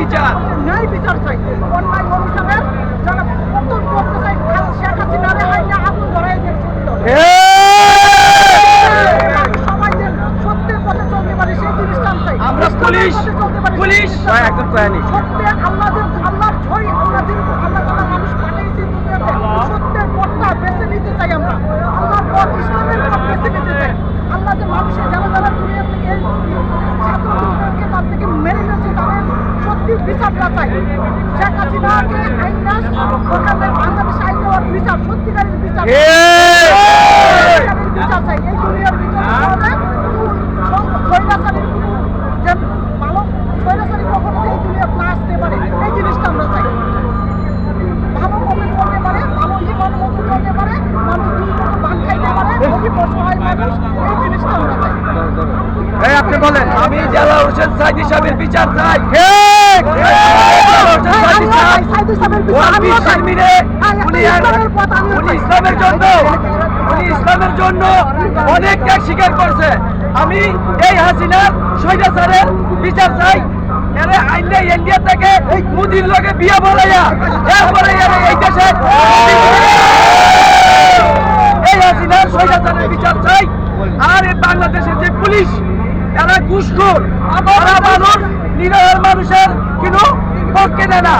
বিচার। ন্যায় বিচার চাই। অন্যায় অভিশাপের যারা পতন করতে চাই শেখ হাসিনারে আইনে আগুন ধরাই দিয়ে আমরা পুলিশ, পুলিশ। একদম কয়ানি। সত্যে আল্লাহদের আল্লাহর ছয় আল্লাহ যে আল্লাহ তাআলা মানুষ পাঠিয়েছে দুনিয়াতে সত্যের পথটা বেছে নিতে চাই আমরা আল্লাহর পথ ইসলামের পথ বেছে নিতে চাই আল্লাহ যে মানুষের যারা যারা দুনিয়া থেকে ছাত্রদেরকে তার থেকে মেরে গেছে তাদের বিচারটা চাই। শেখ হাসিনাকে আইনাস ওখানে বাংলাদেশ আইনের বিচার সত্যিকারের বিচার। বিচার চাই। এই আপনি বলেন। আমি জেলা হোসেন সাইদি সাহেবের বিচার চাই। উনি ইসলামের জন্য উনি ইসলামের জন্য অনেক ত্যাগ স্বীকার করছে। আমি এই হাসিনার স্বৈরাচারের বিচার চাই। এরে আইনে ইন্ডিয়া থেকে। মুদির লগে বিয়ে বলাইয়া এরপরে এরে এই দেশে এই হাসিনার স্বৈরাচারের বিচার চাই। আর এই বাংলাদেশের যে পুলিশ এরা ঘুষখোর ওরা মানুষ নিরহের মানুষের কিন্তু পক্ষে দেয় না।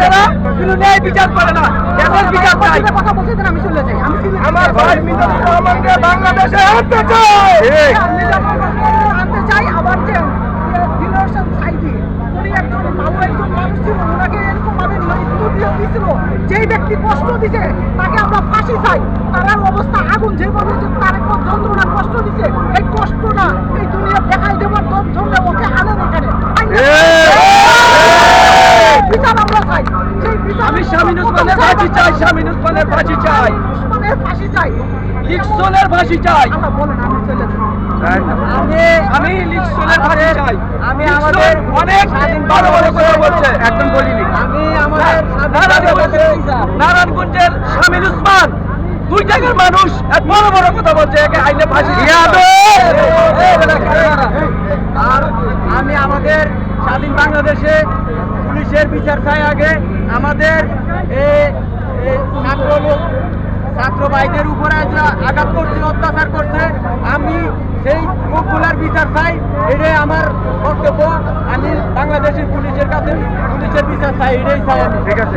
যারা কিন্তু ন্যায় বিচার করে না। এখন বিচার চাই কথা বলতে আমি চলে যাই আমি আমার ভাই মিজানুর রহমানকে বাংলাদেশে আনতে চাই আনতে চাই আবার যে যেই ব্যক্তি কষ্ট দিছে তাকে আমরা ফাঁসি চাই তার অবস্থা আগুন যেভাবে যে তার একটা যন্ত্রণা কষ্ট দিছে এই কষ্টটা এই দুনিয়া দেখাই দেওয়ার জন্য ওকে আনেন এখানে বিচার আমরা চাই সেই বিচার আমি শামিন উসমানের ফাঁসি চাই শামিন উসমানের ফাঁসি চাই। উসমানের ফাঁসি চাই। লিকসনের ফাঁসি চাই। আল্লাহ বলেন আমি চলে আমি আমি লিকসনের ফাঁসি চাই। আমি আমাদের অনেক বড় বড় কথা বলছে। একদম বলিনি। আমি আমাদের নারায়ণগঞ্জের বাংলাদেশের- উসমান দুই জায়গার মানুষ এক বড় বড় কথা বলছে একে আইনে ফাঁসি আর আমি আমাদের স্বাধীন বাংলাদেশে পুলিশের বিচার চাই আগে। আমাদের ছাত্র ছাত্র ভাইদের উপরে যা আঘাত করছে, অত্যাচার করছে, আমি সেই লোকগুলার বিচার চাই। এটাই আমার কর্তব্য আমি বাংলাদেশের পুলিশের কাছে পুলিশের বিচার চাই, এটাই চাই আমি। ঠিক আছে।